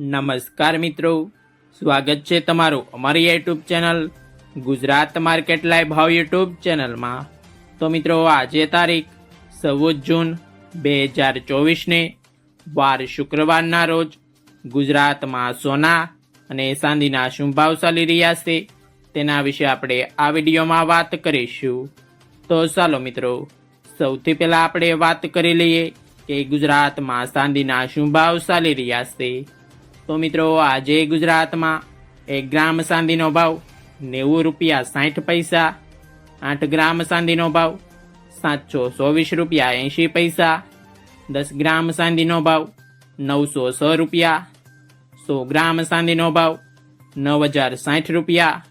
નમસ્કાર મિત્રો. સ્વાગત છે તમારું અમારી YouTube channel Gujarat market live ભાવ યુટ્યુબ ચેનલમાં. તો મિત્રો, આજે તારીખ સવ્વીસ જૂન બે હજાર ચોવીસને વાર શુક્રવારના રોજ ગુજરાતમાં સોના અને ચાંદીના શું ભાવ ચાલી રહ્યા છે તેના વિશે આપણે આ વિડીયોમાં વાત કરીશું. તો ચાલો મિત્રો, સૌથી પહેલાં આપણે વાત કરી લઈએ કે ગુજરાતમાં ચાંદીના શું ભાવ ચાલી રહ્યા છે. તો મિત્રો, આજે ગુજરાતમાં એક ગ્રામ ચાંદીનો ભાવ નેવું રૂપિયા સાઠ પૈસા, આઠ ગ્રામ ચાંદીનો ભાવ સાતસો ચોવીસ રૂપિયા એંશી પૈસા, દસ ગ્રામ ચાંદીનો ભાવ નવસો સો રૂપિયા, સો ગ્રામ ચાંદીનો ભાવ નવ હજાર સાઠ રૂપિયા.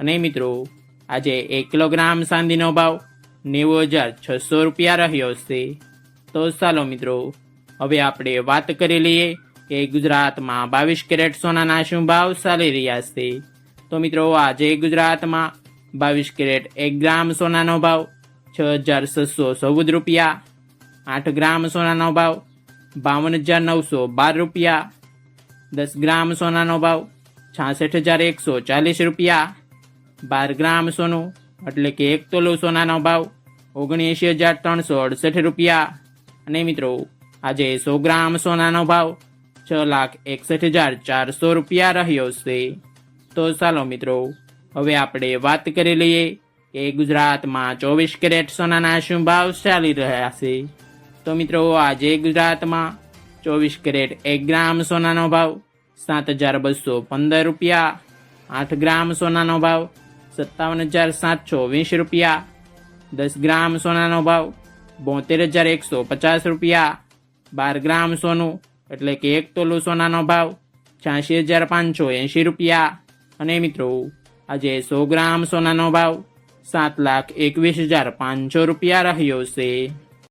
અને મિત્રો, આજે એક કિલોગ્રામ ચાંદીનો ભાવ નેવું હજાર છસો રૂપિયા રહ્યો છે. તો ચાલો મિત્રો, હવે આપણે વાત કરી લઈએ કે ગુજરાતમાં બાવીસ કેરેટ સોનાના શું ભાવ ચાલી રહ્યા છે? તો મિત્રો, આજે ગુજરાતમાં બાવીસ કેરેટ એક ગ્રામ સોનાનો ભાવ છ હજાર છસો ચૌદ રૂપિયા, આઠ ગ્રામ સોનાનો ભાવ બાવન હજાર નવસો બાર રૂપિયા, દસ ગ્રામ સોનાનો ભાવ છાસઠ હજાર એકસો ચાલીસ રૂપિયા, બાર ગ્રામ સોનું એટલે કે એક તોલો સોનાનો ભાવ ઓગણએંશી હજાર ત્રણસો અડસઠ રૂપિયા. અને મિત્રો, આજે સો ગ્રામ સોનાનો ભાવ છ લાખ એકસઠ હજાર ચારસો રૂપિયા રહ્યો છે. તો ચાલો મિત્રો, હવે આપણે વાત કરી લઈએ કે ગુજરાતમાં ચોવીસ કેરેટ સોનાના શું ભાવ ચાલી રહ્યા છે. તો મિત્રો, આજે ગુજરાતમાં ચોવીસ કેરેટ એક ગ્રામ સોનાનો ભાવ સાત હજાર બસો પંદર રૂપિયા, આઠ ગ્રામ સોનાનો ભાવ સત્તાવન હજાર સાતસો વીસ રૂપિયા, દસ ગ્રામ સોનાનો ભાવ બોતેર હજાર એકસો પચાસ રૂપિયા, બાર ગ્રામ સોનું એટલે કે એક તોલું સોનાનો ભાવ છ્યાસી હજાર પાંચસો એંશી રૂપિયા. અને મિત્રો, આજે સો ગ્રામ સોનાનો ભાવ સાત લાખ એકવીસ હજાર પાંચસો રૂપિયા રહ્યો છે.